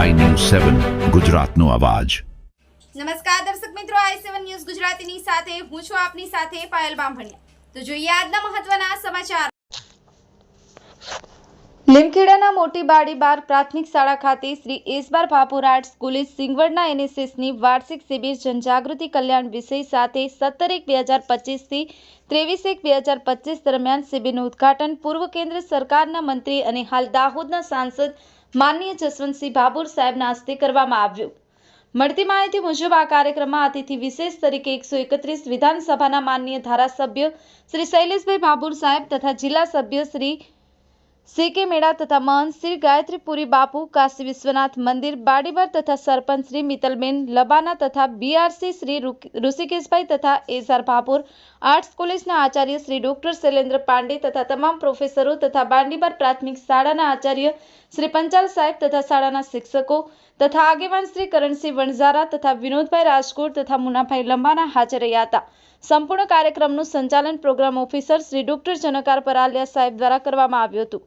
સેવન, ગુજરાતનો અવાજ. નમસ્કાર દર્શક મિત્રો, આઈ સેવન ન્યૂઝ ગુજરાતીની સાથે હું છું આપની સાથે પાયલ બામભણિયા. તો જોઈએ આજના મહત્વના સમાચાર. લીમખેડાના મોટી બાડી બાર પ્રાથમિક શાળા ખાતે શ્રી એસબાર ભાપુર આર્ટ સ્કૂલે સિંગવડના એનએસએસની વાર્ષિક શિબિર જનજાગૃતિ કલ્યાણ વિષય સાથે સત્તર એક બે હજાર પચીસથી ત્રેવીસ એક બે હજાર પચીસ દરમિયાન શિબિરનું ઉદ્ઘાટન પૂર્વ કેન્દ્ર સરકારના મંત્રી અને હાલ દાહોદના સાંસદ માનનીય જસવંતસિંહ ભાભોર સાહેબના હસ્તે કરવામાં આવ્યું. મળતી માહિતી મુજબ આ કાર્યક્રમમાં અતિથિ વિશેષ તરીકે એકસો એકત્રીસ વિધાનસભાના માનનીય ધારાસભ્ય શ્રી શૈલેષભાઈ ભાભોર સાહેબ તથા જિલ્લા સભ્ય શ્રી સી કે મેળા તથા મહંત શ્રી ગાયત્રીપુરી બાપુ, કાશી વિશ્વનાથ મંદિર બાડીબર તથા સરપંચ શ્રી મિતલબેન લબાના તથા બીઆરસી શ્રી ઋષિકેશભાઈ તથા એસઆર ભાપુર, આર્ટ્સ કોલેજના આચાર્ય શ્રી ડોક્ટર શૈલેન્દ્ર પાંડે તથા તમામ પ્રોફેસરો તથા બાંડીબાર પ્રાથમિક શાળાના આચાર્ય શ્રી પંચાલ સાહેબ તથા શાળાના શિક્ષકો તથા આગેવાન શ્રી કરણસિંહ વણઝારા તથા વિનોદભાઈ રાજકોટ તથા મુનાભાઈ લંબાના હાજર રહ્યા હતા. સંપૂર્ણ કાર્યક્રમનું સંચાલન program officer Shri doctor Jankar Paraliya સાહેબ દ્વારા કરવામાં આવ્યું હતું.